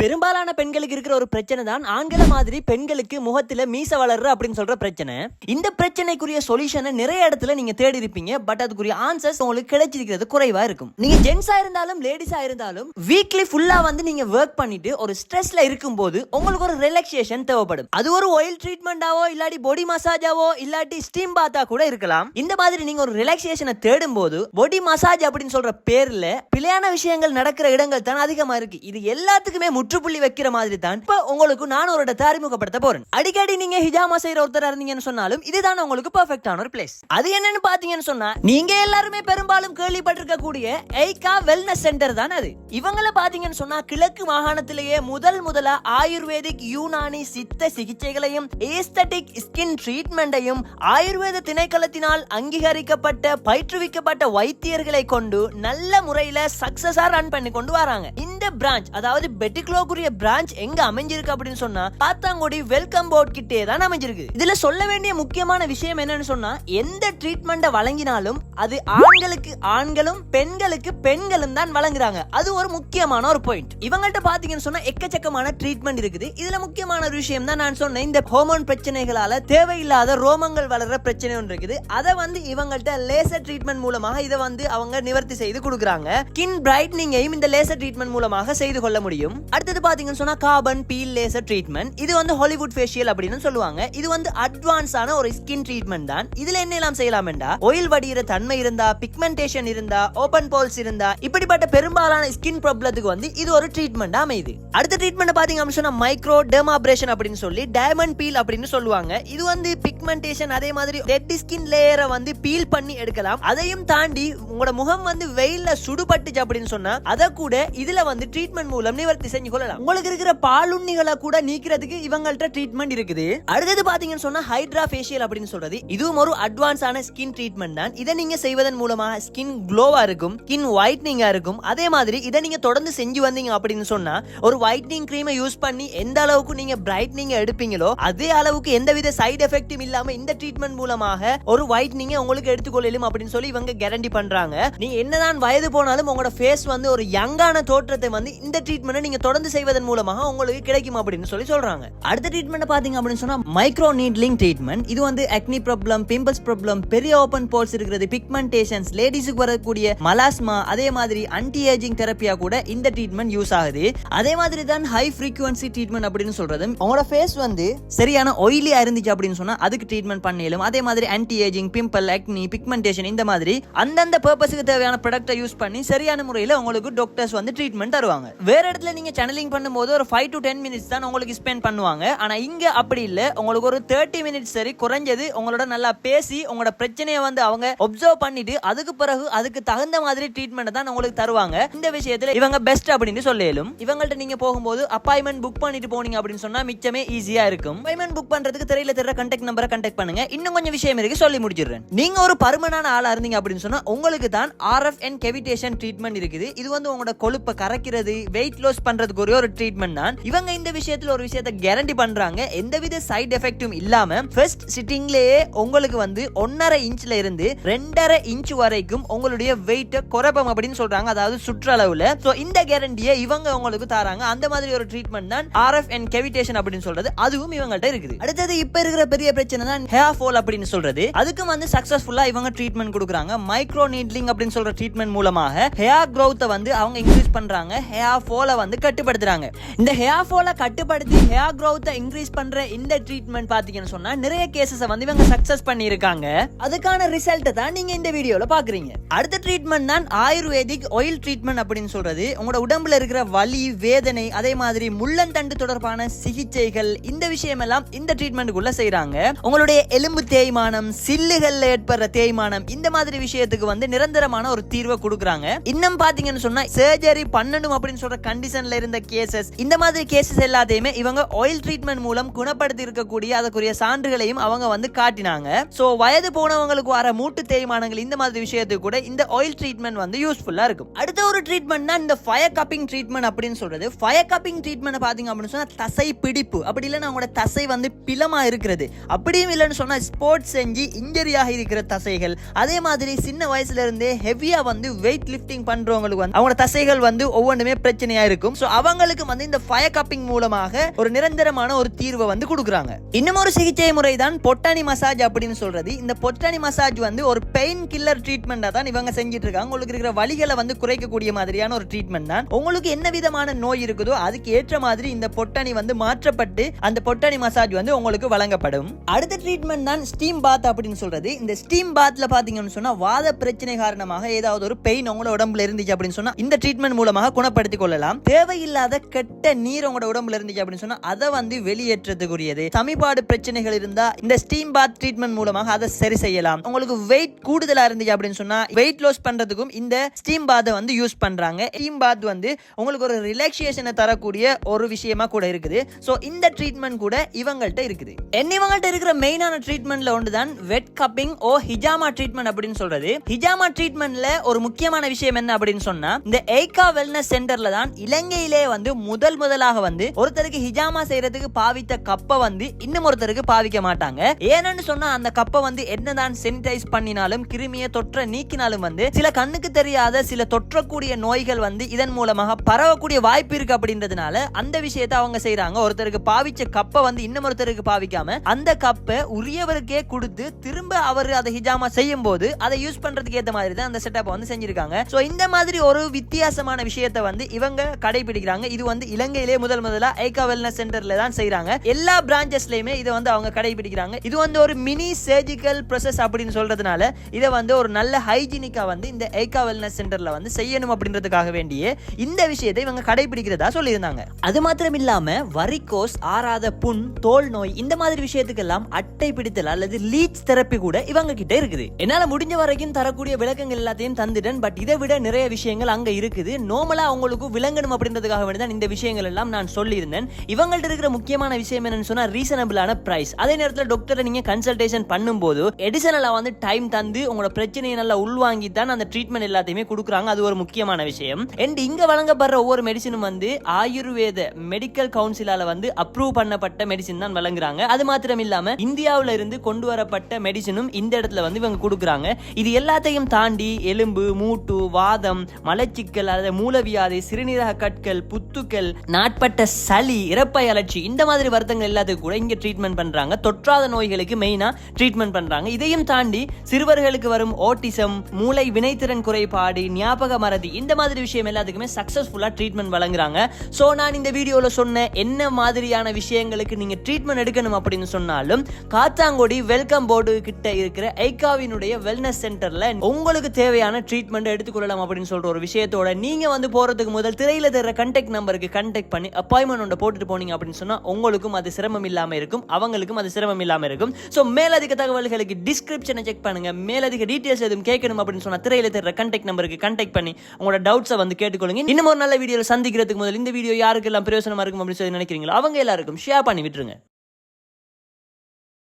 பெரும்பாலான பெண்களுக்கு இருக்கிற ஒரு பிரச்சனை தான் ஆண்கள மாதிரி பெண்களுக்கு முகத்துல மீச வளர்ற அப்படின்னு சொல்ற பிரச்சனை. இந்த பிரச்சனைக்குரிய சொல்யூஷனை நிறைய இடத்துல நீங்க தேடி இருப்பீங்க பட் அதுக்குரிய ஆன்சர்ஸ் உங்களுக்கு கிடைச்சிருக்கிறது குறைவா இருக்கும். நீங்க ஜென்ஸா இருந்தாலும் லேடிஸா இருந்தாலும் வீக்லி ஃபுல்லா வந்து நீங்க ஒர்க் பண்ணிட்டு ஒரு ஸ்ட்ரெஸ்ல இருக்கும்போது உங்களுக்கு ஒரு ரிலாக்ஸேஷன் தேவைப்படும். அது ஒரு ஆயில் ட்ரீட்மெண்டாவோ இல்லாட்டி பாடி மசாஜாவோ இல்லாட்டி ஸ்டீம் பாத்தா கூட இருக்கலாம். இந்த மாதிரி நீங்க ஒரு ரிலாக்ஸேஷனை தேடும் போது பாடி மசாஜ் அப்படின்னு சொல்ற பேர்ல பிழையான விஷயங்கள் நடக்கிற இடங்கள் தான் அதிகமா இருக்கு. இது எல்லாத்துக்குமே முற்றுப்புள்ளி வைக்கிற மாதிரி தான் இப்ப உங்களுக்கு நான் ஒரு இடத்தை அறிமுகப்படுத்த போறேன். அடிக்கடி நீங்க ஹிஜாமா செய்யற ஒருத்தர் இருந்தீங்கன்னு சொன்னாலும் இதுதான் உங்களுக்கு பர்ஃபெக்டான ஒரு பிளேஸ் அது என்னன்னு பாத்தீங்கன்னு சொன்னா நீங்க எல்லாருமே பெரும்பாலும் கேள்விப்பட்டிருக்க கூடிய எய்கா வெல்னஸ் சென்டர் தான் அது. இவங்கள பாத்தீங்கன்னு சொன்னா கிழக்கு மாகாணத்திலேயே முதல் முதலா ஆயுர்வேதிக் யூனானி சித்த சிகிச்சைகளையும் ஏஸ்தட்டிக் ஸ்கின் ட்ரீட்மெண்டையும் ஆயுர்வேத திணைக்களத்தினால் அங்கீகரிக்கப்பட்ட பயிற்றுவிக்கப்பட்ட வைத்தியர்களை கொண்டு நல்ல முறையில சக்சஸா ரன் பண்ணி கொண்டு வராங்க. இந்த பிரான்ச் அதாவது பெட்டிக்ளோக்குரிய பிரான்ச் எங்க அமைஞ்சிருக்கு அப்படின்னு சொன்னா பாத்தாங்குடி வெல்கம் போர்ட் கிட்டே தான் அமைஞ்சிருக்கு. இதுல சொல்ல வேண்டிய முக்கியமான விஷயம் என்னன்னு சொன்னா எந்த ட்ரீட்மெண்ட்டை வழங்கினாலும் அது ஆண்களுக்கு ஆண்களும் பெண்களுக்கு பெண்களும் தான் வழங்குறாங்க. அது ஒரு முக்கியமான ஒரு பாயிண்ட் இவங்கள்ட்ட பாத்தீங்கன்னு சொன்னா எக்கச்சக்கமான ட்ரீட்மெண்ட் இருக்குது. இதுல முக்கியமான ஒரு விஷயம் தான் நான் சொன்னேன். இந்த ஹோமோன் பிரச்சனைகளால தேவையில்லாத ரோமங்கள் வளர்ற பிரச்சனை ஒன்று இருக்குது. அதை வந்து இவங்கள்ட்ட லேசர் ட்ரீட்மெண்ட் மூலமாக இதை வந்து அவங்க நிவர்த்தி செய்து கொடுக்குறாங்க. கின் பிரைட்னிங்கையும் இந்த லேசர் ட்ரீட்மெண்ட் மூலமாக செய்து கொள்ள முடியும். அடுத்து அடுத்தது பாத்தீங்கன்னு சொன்னா கார்பன் பீல் லேசர் ட்ரீட்மெண்ட் இது வந்து ஹாலிவுட் ஃபேஷியல் அப்படின்னு சொல்லுவாங்க. இது வந்து அட்வான்ஸான ஒரு ஸ்கின் ட்ரீட்மெண்ட் தான். இதுல என்ன எல்லாம் செய்யலாம்டா ஆயில் வடிகிற தன்மை இருந்தா பிக்மெண்டேஷன் இருந்தா ஓபன் போல்ஸ் இருந்தா இப்படிப்பட்ட பெரும்பாலான ஸ்கின் ப்ராப்ளத்துக்கு வந்து இது ஒரு ட்ரீட்மெண்ட் அமையுது. அடுத்த ட்ரீட்மெண்ட் பாத்தீங்க அப்படின்னு சொன்னா மைக்ரோ டெமாபரேஷன் அப்படின்னு சொல்லி டைமண்ட் பீல் அப்படின்னு சொல்லுவாங்க. இது வந்து பிக்மெண்டேஷன் அதே மாதிரி டெட் ஸ்கின் லேயரை வந்து பீல் பண்ணி எடுக்கலாம். அதையும் தாண்டி உங்களோட முகம் வந்து வெயில்ல சுடுபட்டுச்சு அப்படின்னு சொன்னா அதை கூட இதுல வந்து ட்ரீட்மெண்ட் மூலம் நிவர்த்தி செஞ்சு கொள்ளலாம் உங்களுக்கு இருக்கிற பாலுண்ணிகளை கூட நீக்கிறதுக்கு இவங்கள்ட்ட ட்ரீட்மெண்ட் இருக்குது. அடுத்தது பாத்தீங்கன்னு சொன்னா ஹைட்ரா ஃபேஷியல் அப்படின்னு சொல்றது. இதுவும் ஒரு அட்வான்ஸான ஸ்கின் ட்ரீட்மெண்ட் தான். இதை நீங்க செய்வதன் மூலமா ஸ்கின் க்ளோவா இருக்கும் ஸ்கின் ஒயிட்னிங்கா இருக்கும். அதே மாதிரி இதை நீங்க தொடர்ந்து செஞ்சு வந்தீங்க அப்படின்னு சொன்னா ஒரு ஒயிட்னிங் கிரீமை யூஸ் பண்ணி எந்த அளவுக்கு நீங்க பிரைட்னிங் எடுப்பீங்களோ அதே அளவுக்கு எந்தவித சைடு எஃபெக்டும் இல்லாம இந்த ட்ரீட்மெண்ட் மூலமாக ஒரு ஒயிட்னிங் உங்களுக்கு எடுத்துக்கொள்ளலும் அப்படின்னு சொல்லி இவங்க கேரண்டி பண்றாங்க. நீங்க என்னதான் வயது போனாலும் உங்களோட ஃபேஸ் வந்து ஒரு யங்கான தோற்றத்தை வந்து இந்த ட்ரீட்மெண்ட் நீங்க தொடர்ந்து செய்வதன் மூலமாக உங்களுக்கு கிடைக்கும் அப்படின்னு சொல்லி சொல்றாங்க. அடுத்த ட்ரீட்மெண்ட் பாத்தீங்க அப்படின்னு சொன்னா மைக்ரோ நீட்லிங் ட்ரீட்மெண்ட் இது வந்து அக்னி ப்ராப்ளம் பிம்பிள்ஸ் ப்ராப்ளம் பெரிய ஓபன் போல்ஸ் இருக்கிறது பிக்மெண்டேஷன்ஸ் லேடிஸுக்கு வரக்கூடிய மலாஸ்மா அதே மாதிரி ஆன்டி ஏஜிங் தெரப்பியா கூட இந்த ட்ரீட்மெண்ட் யூஸ் ஆகுது. அதே மாதிரி தான் ஹை ஃப்ரீக்குவன்சி ட்ரீட்மெண்ட் அப்படின்னு சொல்றது உங்களோட ஃபேஸ் வந்து சரியான ஆயிலியா இருந்துச்சு அப்படின்னு சொன்னா அதுக்கு ட்ரீட்மெண்ட் பண்ணிடலும் அதே மாதிரி anti ageing pimple acne pigmentation இந்த மாதிரி அந்தந்த பர்பஸுக்கு தேவையான ப்ராடக்ட்டை யூஸ் பண்ணி சரியான முறையில் உங்களுக்கு டாக்டர்ஸ் வந்து ட்ரீட்மெண்ட் தருவாங்க. வேற இடத்துல நீங்க சேனல் ட்ராவலிங் பண்ணும்போது ஒரு ஃபைவ் டு டென் மினிட்ஸ் தான் உங்களுக்கு ஸ்பெண்ட் பண்ணுவாங்க. ஆனால் இங்கே அப்படி இல்லை. உங்களுக்கு ஒரு தேர்ட்டி மினிட்ஸ் சரி குறைஞ்சது உங்களோட நல்லா பேசி உங்களோட பிரச்சனையை வந்து அவங்க ஒப்சர்வ் பண்ணிட்டு அதுக்கு பிறகு அதுக்கு தகுந்த மாதிரி ட்ரீட்மெண்ட் தான் உங்களுக்கு தருவாங்க. இந்த விஷயத்தில் இவங்க பெஸ்ட் அப்படின்னு சொல்லிடும் இவங்கள்ட்ட நீங்க போகும்போது அப்பாயின்மெண்ட் புக் பண்ணிட்டு போனீங்க அப்படின்னு சொன்னா மிச்சமே ஈஸியா இருக்கும். அப்பாயின்மெண்ட் புக் பண்றதுக்கு தெரியல தெரியல கண்டெக்ட் நம்பரை கண்டெக்ட் பண்ணுங்க. இன்னும் கொஞ்சம் விஷயம் இருக்கு சொல்லி முடிச்சிடுறேன். நீங்க ஒரு பருமனான ஆளா இருந்தீங்க அப்படின்னு சொன்னா உங்களுக்கு தான் ஆர்எஃப் அண்ட் கெவிடேஷன் ட்ரீட்மெண்ட் இருக்குது. இது வந்து உங்களோட கொழுப்பை கரைக்கிறது வெயிட் லாஸ் பண்றதுக்கு ஒரே ஒரு ட்ரீட்மெண்ட் தான். இவங்க இந்த விஷயத்துல ஒரு விஷயத்தை கேரண்டி பண்றாங்க. எந்தவித சைட் எஃபெக்டும் இல்லாம ஃபர்ஸ்ட் சிட்டிங்லயே உங்களுக்கு வந்து ஒன்னரை இன்ச்ல இருந்து ரெண்டரை இன்ச் வரைக்கும் உங்களுடைய வெயிட்டை குறைப்போம் அப்படின்னு சொல்றாங்க. அதாவது சுற்றளவுல. சோ இந்த கேரண்டியை இவங்க உங்களுக்கு தராங்க. அந்த மாதிரி ஒரு ட்ரீட்மெண்ட் தான் ஆர்எஃப் அண்ட் கெவிடேஷன் அப்படின்னு சொல்றது. அதுவும் இவங்கள்ட்ட இருக்குது. அடுத்தது இப்ப இருக்கிற பெரிய பிரச்சனை தான் ஹேர் ஃபால் அப்படின்னு சொல்றது. அதுக்கும் வந்து சக்சஸ்ஃபுல்லா இவங்க ட்ரீட்மெண்ட் கொடுக்குறாங்க. மைக்ரோ நீட்லிங் அப்படின்னு சொல்ற ட்ரீட்மெண்ட் மூலமாக ஹேர் க்ரோத்தை வந்து அவங்க இன்க்ரீஸ் பண்றாங்க. ஹேர் ஃபாலை வந்து கட்டுப்படுத்துறாங்க. இந்த ஹேர் ஃபாலை கட்டுப்படுத்தி ஹேர் க்ரோத்தை இன்க்ரீஸ் பண்ற இந்த ட்ரீட்மெண்ட் பாத்தீங்கன்னு சொன்னா நிறைய கேசஸ் வந்து இவங்க சக்சஸ் பண்ணியிருக்காங்க. அதுக்கான ரிசல்ட் தான் நீங்க இந்த வீடியோல பாக்குறீங்க அடுத்த ட்ரீட்மெண்ட் தான் ஆயுர்வேதிக் ஆயில் ட்ரீட்மெண்ட் அப்படின்னு சொல்றது. உங்களோட உடம்புல இருக்கிற வலி வேதனை அதே மாதிரி முள்ளந்தண்டு தொடர்பான சிகிச்சைகள் இந்த விஷயம் எல்லாம் இந்த ட்ரீட்மெண்ட்டுக்குள்ள செய்யறாங்க உங்களுடைய எலும்பு தேய்மானம் சில்லுகள்ல ஏற்படுற தேய்மானம் இந்த மாதிரி விஷயத்துக்கு வந்து நிரந்தரமான ஒரு தீர்வை கொடுக்குறாங்க. இன்னும் பாத்தீங்கன்னு சொன்னா சர்ஜரி பண்ணணும் அப்படின்னு சொல்ற கண்டிஷன்ல இருந்த கேசஸ் இந்த மாதிரி கேசஸ் எல்லாத்தையுமே இவங்க ஆயில் ட்ரீட்மெண்ட் மூலம் குணப்படுத்தி இருக்கக்கூடிய அதுக்குரிய சான்றுகளையும் அவங்க வந்து காட்டினாங்க. சோ வயது போனவங்களுக்கு வர மூட்டு தேய்மானங்கள் இந்த மாதிரி விஷயத்துக்கு கூட இந்த ஆயில் ட்ரீட்மெண்ட் வந்து யூஸ்ஃபுல்லா இருக்கும். அடுத்த ஒரு ட்ரீட்மெண்ட்னா இந்த ஃபயர் கப்பிங் ட்ரீட்மெண்ட் அப்படின்னு சொல்றது. ஃபயர் கப்பிங் ட்ரீட்மெண்ட் பாத்தீங்க அப்படின்னு சொன்னா தசை பிடிப்பு. அப்படி இல்லைன்னா அவங்களோட தசை வந்து பிளமா இருக்கிறது. அப்படியும் இல்லைன்னு சொன்னா ஸ்போர்ட்ஸ் செஞ்சு இன்ஜரியாக இருக்கிற தசைகள். அதே மாதிரி சின்ன வயசுல இருந்தே ஹெவியா வந்து வெயிட் லிஃப்டிங் பண்றவங்களுக்கு வந்து அவங்களோட தசைகள் வந்து ஒவ்வொன்றுமே பிரச்சனையா இருக்கும். ஸோ அவங்க அவங்களுக்கு வந்து இந்த ஃபயர் கப்பிங் மூலமாக ஒரு நிரந்தரமான ஒரு தீர்வை வந்து கொடுக்குறாங்க. இன்னும் ஒரு சிகிச்சை முறை தான் பொட்டானி மசாஜ் அப்படின்னு சொல்றது. இந்த பொட்டானி மசாஜ் வந்து ஒரு பெயின் கில்லர் ட்ரீட்மெண்டா தான் இவங்க செஞ்சுட்டு இருக்காங்க. உங்களுக்கு இருக்கிற வழிகளை வந்து குறைக்கக்கூடிய மாதிரியான ஒரு ட்ரீட்மெண்ட் தான். உங்களுக்கு என்ன விதமான நோய் இருக்குதோ அதுக்கு ஏற்ற மாதிரி இந்த பொட்டானி வந்து மாற்றப்பட்டு அந்த பொட்டானி மசாஜ் வந்து உங்களுக்கு வழங்கப்படும். அடுத்த ட்ரீட்மெண்ட் தான் ஸ்டீம் பாத் அப்படின்னு சொல்றது. இந்த ஸ்டீம் பாத்ல பாத்தீங்கன்னு சொன்னா வாத பிரச்சனை காரணமாக ஏதாவது ஒரு பெயின் உங்களோட உடம்புல இருந்துச்சு அப்படின்னு சொன்னா இந்த ட்ரீட்மெண்ட் மூலமாக குணப்படுத்திக் கொள்ளலாம். தேவையில்லை தேவையில்லாத கெட்ட நீர் உங்களோட உடம்புல இருந்துச்சு அப்படின்னு சொன்னா அதை வந்து வெளியேற்றத்துக்குரியது. சமிபாடு பிரச்சனைகள் இருந்தா இந்த ஸ்டீம் பாத் ட்ரீட்மெண்ட் மூலமாக அதை சரி செய்யலாம். உங்களுக்கு வெயிட் கூடுதலா இருந்துச்சு அப்படின்னு சொன்னா வெயிட் லாஸ் பண்றதுக்கும் இந்த ஸ்டீம் பாத்தை வந்து யூஸ் பண்றாங்க. ஸ்டீம் பாத் வந்து உங்களுக்கு ஒரு ரிலாக்ஸேஷனை தரக்கூடிய ஒரு விஷயமா கூட இருக்குது. ஸோ இந்த ட்ரீட்மெண்ட் கூட இவங்கள்ட்ட இருக்குது. என்ன இவங்கள்ட்ட இருக்கிற மெயினான ட்ரீட்மெண்ட்ல ஒன்று தான் வெட் கப்பிங் ஓ ஹிஜாமா ட்ரீட்மெண்ட் அப்படின்னு சொல்றது. ஹிஜாமா ட்ரீட்மெண்ட்ல ஒரு முக்கியமான விஷயம் என்ன அப்படின்னு சொன்னா இந்த ஏகா வெல்னஸ் சென்டர்ல தான் இலங்கையிலே வந்து முதல் முதலாக வந்து ஒருத்தருக்கு ஹிஜாமா செய்யறதுக்கு பாவித்த கப்பை வந்து இன்னும் ஒருத்தருக்கு பாவிக்க மாட்டாங்க. ஏன்னு சொன்னா அந்த கப்பை வந்து என்னதான் செனிடைஸ் பண்ணினாலும் கிருமியை தொற்ற நீக்கினாலும் வந்து சில கண்ணுக்கு தெரியாத சில தொற்றக்கூடிய நோய்கள் வந்து இதன் மூலமாக பரவக்கூடிய வாய்ப்பு இருக்கு அப்படின்றதுனால அந்த விஷயத்தை அவங்க செய்யறாங்க ஒருத்தருக்கு பாவிச்ச கப்பை வந்து இன்னும் ஒருத்தருக்கு பாவிக்காம அந்த கப்பை உரியவருக்கே கொடுத்து திரும்ப அவர் அதை ஹிஜாமா செய்யும் போது அதை யூஸ் பண்றதுக்கு ஏத்த மாதிரி தான் அந்த செட்டப் வந்து செஞ்சிருக்காங்க. சோ இந்த மாதிரி ஒரு வித்தியாசமான விஷயத்தை வந்து இவங்க கடைபிடிக்கிறாங்க. இது வந்து இலங்கையிலே முதல் முதலா ஐகா வெல்னஸ் சென்டர்ல தான் செய்யறாங்க எல்லா பிரான்ச்சஸ்லயுமே இதை வந்து அவங்க கடைபிடிக்கிறாங்க. இது வந்து ஒரு மினி சர்ஜிக்கல் ப்ரொசஸ் அப்படின்னு சொல்றதுனால இதை வந்து ஒரு நல்ல ஹைஜீனிக்கா வந்து இந்த ஐகா வெல்னஸ் சென்டர்ல வந்து செய்யணும் அப்படின்றதுக்காக வேண்டிய இந்த விஷயத்தை இவங்க கடைபிடிக்கிறதா சொல்லியிருந்தாங்க. அது மாத்திரம் இல்லாம வரிகோஸ் ஆறாத புண் தோல் நோய் இந்த மாதிரி விஷயத்துக்கெல்லாம் அட்டை பிடித்தல் அல்லது லீச் தெரப்பி கூட இவங்க கிட்ட இருக்குது. என்னால முடிஞ்ச வரைக்கும் தரக்கூடிய விளக்கங்கள் எல்லாத்தையும் தந்துட்டேன். பட் இதை விட நிறைய விஷயங்கள் அங்க இருக்குது. நார்மலா அவங்களுக்கு விளங்கணும் அப்படின்றதுக்காக வேண்டி தான் இந்த விஷயங்கள் எல்லாம் நான் சொல்லியிருந்தேன். இவங்கள்ட்ட இருக்கிற முக்கியமான விஷயம் என்னன்னு சொன்னா ரீசனபிளான பிரைஸ் அதே நேரத்தில் டாக்டரை நீங்க கன்சல்டேஷன் பண்ணும்போது எடிசனலா வந்து டைம் தந்து உங்களோட பிரச்சனையை நல்லா உள்வாங்கி தான் அந்த ட்ரீட்மெண்ட் எல்லாத்தையுமே கொடுக்குறாங்க. அது ஒரு முக்கியமான விஷயம். அண்ட் இங்க வழங்கப்படுற ஒவ்வொரு மெடிசனும் வந்து ஆயுர்வேத மெடிக்கல் கவுன்சிலால வந்து அப்ரூவ் பண்ணப்பட்ட மெடிசின் தான் வழங்குறாங்க. அது மாத்திரம் இல்லாம இந்தியாவுல இருந்து கொண்டு வரப்பட்ட மெடிசனும் இந்த இடத்துல வந்து இவங்க கொடுக்குறாங்க. இது எல்லாத்தையும் தாண்டி எலும்பு மூட்டு வாதம் மலச்சிக்கல் அதாவது மூலவியாதி சிறுநீரக கற்கள் குத்துக்கள் நாட்பட்ட சளி இறப்பை அலர்ச்சி இந்த மாதிரி வருத்தங்கள் எல்லாத்துக்கும் கூட இங்கே ட்ரீட்மெண்ட் பண்ணுறாங்க தொற்றாத நோய்களுக்கு மெயினாக ட்ரீட்மெண்ட் பண்ணுறாங்க இதையும் தாண்டி சிறுவர்களுக்கு வரும் ஓட்டிசம் மூளை வினைத்திறன் குறைபாடு ஞாபக மறதி இந்த மாதிரி விஷயம் எல்லாத்துக்குமே சக்ஸஸ்ஃபுல்லாக ட்ரீட்மெண்ட் வழங்குறாங்க. ஸோ நான் இந்த வீடியோவில் சொன்ன என்ன மாதிரியான விஷயங்களுக்கு நீங்கள் ட்ரீட்மெண்ட் எடுக்கணும் அப்படின்னு சொன்னாலும் காத்தாங்குடி வெல்கம் போர்டு கிட்ட இருக்கிற ஐகாவினுடைய வெல்னஸ் சென்டர்ல உங்களுக்கு தேவையான ட்ரீட்மெண்ட் எடுத்துக்கொள்ளலாம் அப்படின்னு சொல்கிற ஒரு விஷயத்தோட நீங்கள் வந்து போகிறதுக்கு முதல் திரையில் தர கண்டெக்ட் நம்பருக்கு கண்டெக்ட் பண்ணி அப்பாயின்மெண்ட் ஒன்று போட்டுட்டு போனீங்க அப்படின்னு சொன்னா உங்களுக்கும் அது சிரமம் இல்லாமல் இருக்கும் அவங்களுக்கும் அது சிரமம் இல்லாமல் இருக்கும். ஸோ மேலதிக தகவல்களுக்கு டிஸ்கிரிப்ஷனை செக் பண்ணுங்க. மேலதிக டீட்டெயில்ஸ் எதுவும் கேட்கணும் அப்படின்னு சொன்னால் திரையில் தர கண்டெக்ட் நம்பருக்கு கண்டெக்ட் பண்ணி உங்களோட டவுட்ஸை வந்து கேட்டுக்கொள்ளுங்க. இன்னும் ஒரு நல்ல வீடியோவில் சந்திக்கிறதுக்கு முதல் இந்த வீடியோ யாருக்கெல்லாம் பிரயோசனமாக இருக்கும் அப்படின்னு சொல்லி நினைக்கிறீங்களோ அவங்க எல்லாருக்கும் ஷேர் பண்ணி விட்டுருங்க.